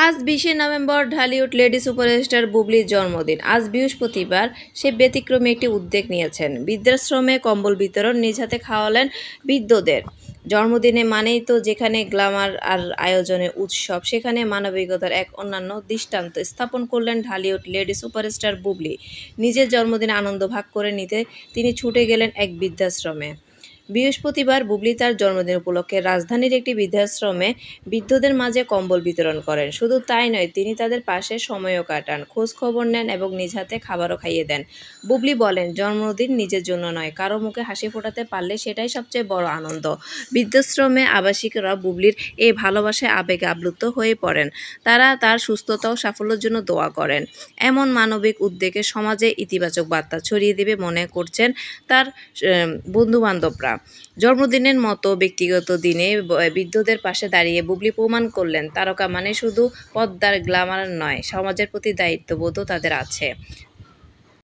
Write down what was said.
আজ বিশে November Dhallywood lady superstar বুবলির জন্মদিন। আজ বৃহস্পতিবার সে ব্যতিক্রমে একটি উদ্যোগ নিয়েছেন। বৃদ্ধাশ্রমে কম্বল বিতরণ নিজ হাতে খাওয়ালেন বৃদ্ধদের। জন্মদিনে মানেই তো যেখানে গ্ল্যামার আর আয়োজনে উৎসব, সেখানে মানবিকতার এক অন্যান্য দৃষ্টান্ত স্থাপন করলেন ঢালিউড লেডি সুপারস্টার বুবলি। নিজের জন্মদিনে আনন্দ ভাগ করে নিতে তিনি ছুটে গেলেন এক বৃদ্ধাশ্রমে। বৃহস্পতিবার বুবলি তার জন্মদিন উপলক্ষে রাজধানীর একটি বৃদ্ধাশ্রমে বৃদ্ধদের মাঝে কম্বল বিতরণ করেন। শুধু তাই নয়, তিনি তাদের পাশে সময়ও কাটান, খোঁজ খবর নেন এবং নিজ হাতে খাবারও খাইয়ে দেন। বুবলি বলেন, জন্মদিন নিজের জন্য নয়, কারও মুখে হাসি ফোটাতে পারলে সেটাই সবচেয়ে বড় আনন্দ। বৃদ্ধাশ্রমে আবাসিকরা বুবলির এই ভালোবাসায় আবেগে আপ্লুত হয়ে পড়েন। তারা তার সুস্থতা ও সাফল্যের জন্য দোয়া করেন। এমন মানবিক উদ্যোগে সমাজে ইতিবাচক বার্তা ছড়িয়ে দেবে মনে করছেন তার বন্ধুবান্ধবরা। জন্মদিনের মতো ব্যক্তিগত দিনে বৃদ্ধদের পাশে দাঁড়িয়ে বুবলি প্রমাণ করলেন, তারকা মানে শুধু পদ্মার গ্ল্যামার নয়, সমাজের প্রতি দায়িত্ববোধও তাদের আছে।